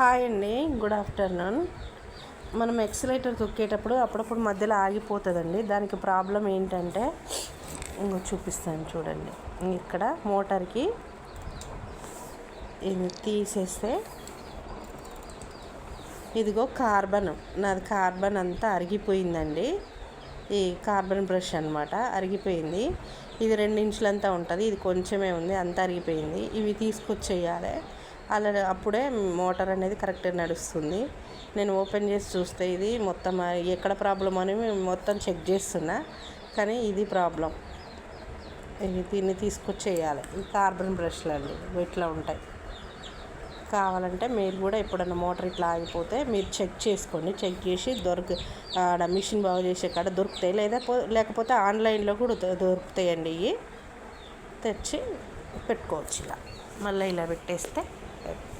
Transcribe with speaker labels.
Speaker 1: Hi అండి good afternoon. మనం accelerator తొక్కేటప్పుడు అప్పుడప్పుడు మధ్యలో ఆగిపోతుందండి. దానికి ప్రాబ్లం ఏంటంటే ఇంకో చూపిస్తాను చూడండి. ఇక్కడ మోటార్కి ఇది తీసేస్తే ఇదిగో కార్బన్. నాది కార్బన్ అంతా అరిగిపోయిందండి. ఈ కార్బన్ బ్రష్ అనమాట అరిగిపోయింది. ఇది రెండు ఇంచులంతా ఉంటుంది ఇది కొంచెమే ఉంది అంతా అరిగిపోయింది. ఇవి తీసుకొచ్చేయాలి. అలా అప్పుడే మోటార్ అనేది కరెక్ట్గా నడుస్తుంది. నేను ఓపెన్ చేసి చూస్తే ఇది మొత్తం ఎక్కడ ప్రాబ్లం అని మొత్తం చెక్ చేస్తున్నా. కానీ ఇది ప్రాబ్లం ఇది దీన్ని తీసుకొచ్చేయాలి. ఈ కార్బన్ బ్రష్లు అండి ఇట్లా ఉంటాయి? కావాలంటే మీరు కూడా ఎప్పుడన్నా మోటార్ ఇట్లా ఆగిపోతే మీరు చెక్ చేసుకోండి. చెక్ చేసి దొరక ఆడ మిషన్ బాగు చేసే కాడ దొరుకుతాయి. లేదా లేకపోతే ఆన్లైన్లో కూడా దొరుకుతాయండి ఇవి. తెచ్చి పెట్టుకోవచ్చు ఇలా. మళ్ళీ ఇలా పెట్టేస్తే Bye.